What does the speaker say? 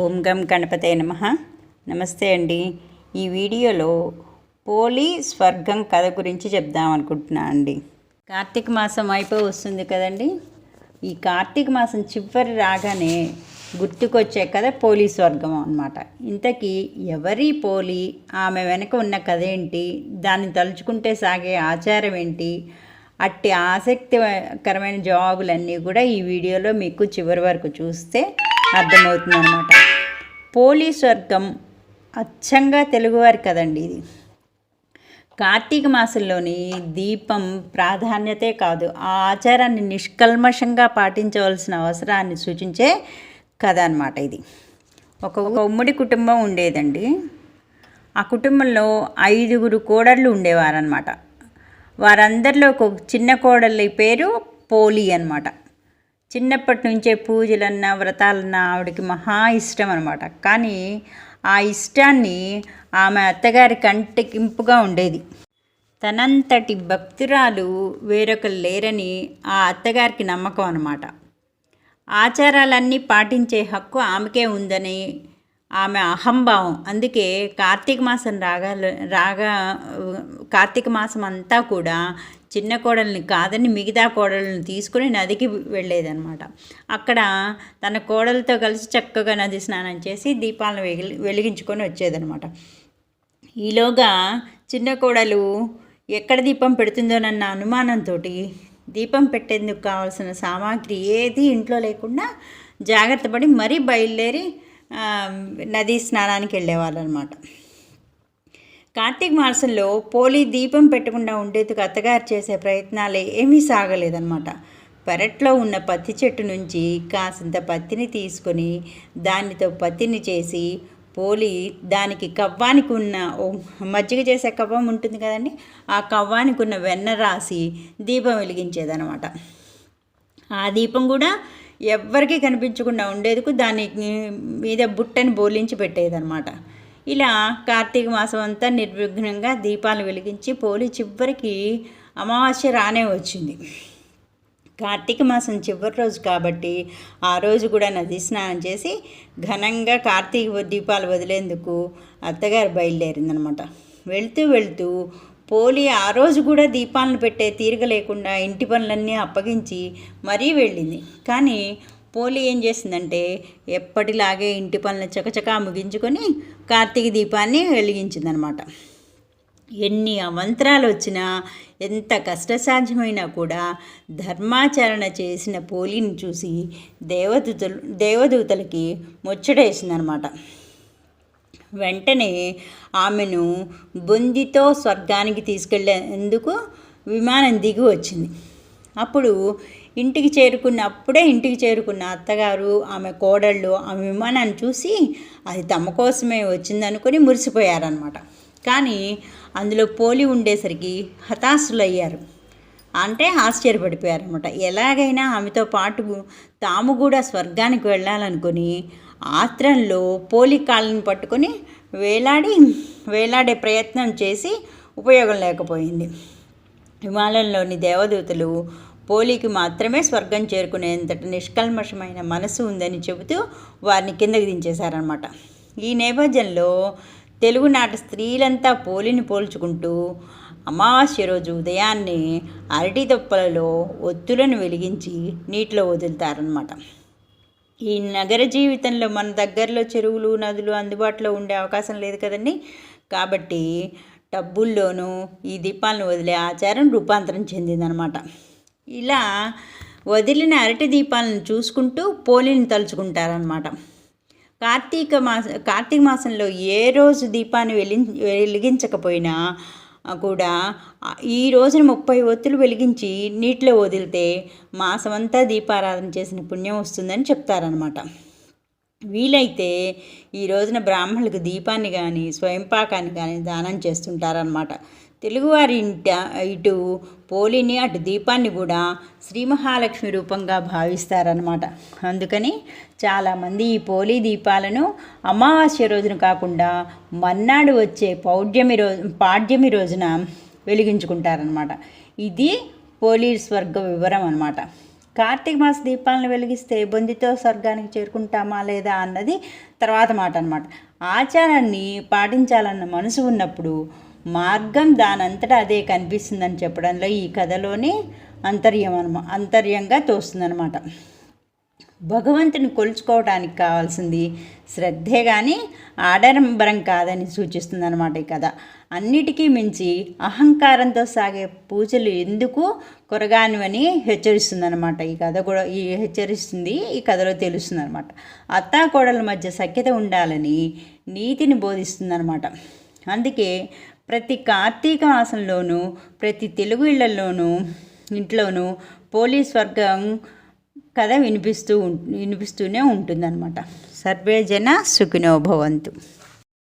ఓం గం గణపతే నమ. నమస్తే అండి. ఈ వీడియోలో పోలి స్వర్గం కథ గురించి చెప్దాం అనుకుంటున్నా అండి. కార్తీక మాసం అయిపోయి వస్తుంది కదండి. ఈ కార్తీక మాసం చివరి రాగానే గుర్తుకొచ్చే కథ పోలీ స్వర్గం అనమాట ఇంతకీ ఎవరి పోలి ఆమె వెనక ఉన్న కథ ఏంటి దాన్ని తలుచుకుంటే సాగే ఆచారం ఏంటి అట్టి ఆసక్తికరమైన జవాబులన్నీ కూడా ఈ వీడియోలో మీకు చివరి వరకు చూస్తే అర్థమవుతుంది అనమాట పోలీస్ వర్గం అచ్చంగా తెలుగువారి కదండి ఇది. కార్తీక మాసంలోని దీపం ప్రాధాన్యతే కాదు ఆ ఆచారాన్ని నిష్కల్మషంగా పాటించవలసిన అవసరాన్ని సూచించే కథ అనమాట ఇది. ఒక ఒక ఉమ్మడి కుటుంబం ఉండేదండి. ఆ కుటుంబంలో ఐదుగురు కోడళ్ళు ఉండేవారనమాట వారందరిలో ఒక చిన్న కోడలి పేరు పోలి అనమాట చిన్నప్పటి నుంచే పూజలన్నా వ్రతాలన్నా ఆవిడకి మహా ఇష్టం అనమాట కానీ ఆ ఇష్టాన్ని ఆమె అత్తగారి కంటికింపుగా ఉండేది. తనంతటి భక్తురాలు వేరొకరు లేరని ఆ అత్తగారికి నమ్మకం అనమాట. ఆచారాలన్నీ పాటించే హక్కు ఆమెకే ఉందని ఆమె అహంభావం. అందుకే కార్తీక మాసం రాగా రాగా కార్తీక మాసం అంతా కూడా చిన్న కోడల్ని కాదని మిగతా కోడలను తీసుకుని నదికి వెళ్ళేదనమాట అక్కడ తన కోడలతో కలిసి చక్కగా నది స్నానం చేసి దీపాలను వెలి వెలిగించుకొని వచ్చేదనమాట ఈలోగా చిన్న కోడలు ఎక్కడ దీపం పెడుతుందోనన్న అనుమానంతో దీపం పెట్టేందుకు కావాల్సిన సామాగ్రి ఏది ఇంట్లో లేకుండా జాగ్రత్త పడి మరీ బయలుదేరి నదీ స్నానానికి వెళ్ళేవాళ్ళు అనమాట కార్తీక మాసంలో పోలి దీపం పెట్టకుండా ఉండేందుకు అత్తగారు చేసే ప్రయత్నాలు ఏమీ సాగలేదన్నమాట. పెరట్లో ఉన్న పత్తి చెట్టు నుంచి కాసింత పత్తిని తీసుకొని దానితో పత్తిని చేసి పోలి దానికి కవ్వానికి ఉన్న మజ్జిగ చేసే కవ్వం ఉంటుంది కదండి ఆ కవ్వానికి ఉన్న వెన్న రాసి దీపం వెలిగించేదనమాట ఆ దీపం కూడా ఎవ్వరికీ కనిపించకుండా ఉండేందుకు దాని మీద బుట్టని బోలించి పెట్టేదనమాట ఇలా కార్తీక మాసం అంతా నిర్విఘ్నంగా దీపాలు వెలిగించి పోలి చివరికి అమావాస్య రానే వచ్చింది. కార్తీక మాసం చివరి రోజు కాబట్టి ఆ రోజు కూడా నది స్నానం చేసి ఘనంగా కార్తీక దీపాలు వదిలేందుకు అత్తగారు బయలుదేరిందనమాట. వెళ్తూ వెళ్తూ పోలి ఆ రోజు కూడా దీపాలను పెట్టే తీరిక లేకుండా ఇంటి పనులన్నీ అప్పగించి మరీ వెళ్ళింది. కానీ పోలి ఏం చేసిందంటే ఎప్పటిలాగే ఇంటి పనులు చకచకా ముగించుకొని కార్తీక దీపాన్ని వెలిగించిందనమాట. ఎన్ని అవంతరాలు వచ్చినా ఎంత కష్టసాధ్యమైనా కూడా ధర్మాచరణ చేసిన పోలిని చూసి దేవదూతలు దేవదూతలకి ముచ్చటేసిందనమాట. వెంటనే ఆమెను బొందితో స్వర్గానికి తీసుకెళ్ళేందుకు విమానం దిగి వచ్చింది. అప్పుడు ఇంటికి చేరుకున్న అప్పుడే ఇంటికి చేరుకున్న అత్తగారు ఆమె కోడళ్ళు ఆమె విమానాన్ని చూసి అది తమ కోసమే వచ్చిందనుకొని మురిసిపోయారనమాట కానీ అందులో పోలి ఉండేసరికి హతాశులయ్యారు. అంటే ఆశ్చర్యపడిపోయారనమాట ఎలాగైనా ఆమెతో పాటు తాము కూడా స్వర్గానికి వెళ్ళాలనుకుని ఆత్రంలో పోలి కాళ్ళని పట్టుకొని వేలాడి వేలాడే ప్రయత్నం చేసి ఉపయోగం లేకపోయింది. హిమాలయంలోని దేవదూతలు పోలికి మాత్రమే స్వర్గం చేరుకునేంతటి నిష్కల్మషమైన మనసు ఉందని చెబుతూ వారిని కిందకి దించేశారనమాట ఈ నేపథ్యంలో తెలుగునాట స్త్రీలంతా పోలిని పోల్చుకుంటూ అమావాస్య రోజు ఉదయాన్నే అరటి తొప్పలలో ఒత్తులను వెలిగించి నీటిలో వదులుతారనమాట ఈ నగర జీవితంలో మన దగ్గరలో చెరువులు నదులు అందుబాటులో ఉండే అవకాశం లేదు కదండి. కాబట్టి టబ్బుల్లోనూ ఈ దీపాలను వదిలే ఆచారం రూపాంతరం చెందిందనమాట ఇలా వదిలిన అరటి దీపాలను చూసుకుంటూ పోలిని తలుచుకుంటారనమాట కార్తీక మాస కార్తీక మాసంలో ఏ రోజు దీపాన్ని వెలి వెలిగించకపోయినా కూడా ఈ రోజున ముప్పై ఒత్తులు వెలిగించి నీటిలో వదిలితే మాసమంతా దీపారాధన చేసిన పుణ్యం వస్తుందని చెప్తారనమాట వీలైతే ఈ రోజున బ్రాహ్మణులకు దీపాన్ని కానీ స్వయంపాకాన్ని కానీ దానం చేస్తుంటారనమాట తెలుగువారి ఇంట ఇటు పోలిని అటు దీపాన్ని కూడా శ్రీ మహాలక్ష్మి రూపంగా భావిస్తారనమాట అందుకని చాలామంది ఈ పోలి దీపాలను అమావాస్య రోజున కాకుండా మన్నాడు వచ్చే పౌడ్యమి రోజు పాడ్యమి రోజున వెలిగించుకుంటారనమాట ఇది పోలీ స్వర్గ వివరం అనమాట కార్తీక మాస దీపాలను వెలిగిస్తే బొందితో స్వర్గానికి చేరుకుంటామా లేదా అన్నది తర్వాత మాట అనమాట ఆచారాన్ని పాటించాలన్న మనసు ఉన్నప్పుడు మార్గం దానంతటా అదే కనిపిస్తుందని చెప్పడంలో ఈ కథలోని అంతర్యం అనమా అంతర్యంగా తోస్తుందనమాట భగవంతుని కొలుచుకోవడానికి కావాల్సింది శ్రద్ధే కానీ ఆడంబరం కాదని సూచిస్తుంది అనమాట ఈ కథ. అన్నిటికీ మించి అహంకారంతో సాగే పూజలు ఎందుకు కొరగానివని హెచ్చరిస్తుంది అనమాట ఈ కథ కూడా ఈ హెచ్చరిస్తుంది ఈ కథలో తెలుస్తుంది అనమాట అత్తాకోడల మధ్య సఖ్యత ఉండాలని నీతిని బోధిస్తుంది అనమాట అందుకే ప్రతి కార్తీక మాసంలోనూ ప్రతి తెలుగు ఇళ్ళలోనూ ఇంట్లోనూ పోలీస్ వర్గం కథ వినిపిస్తూ ఉం- వినిపిస్తూనే ఉంటుందన్నమాట. సర్వే జన సుఖినో భవంతు.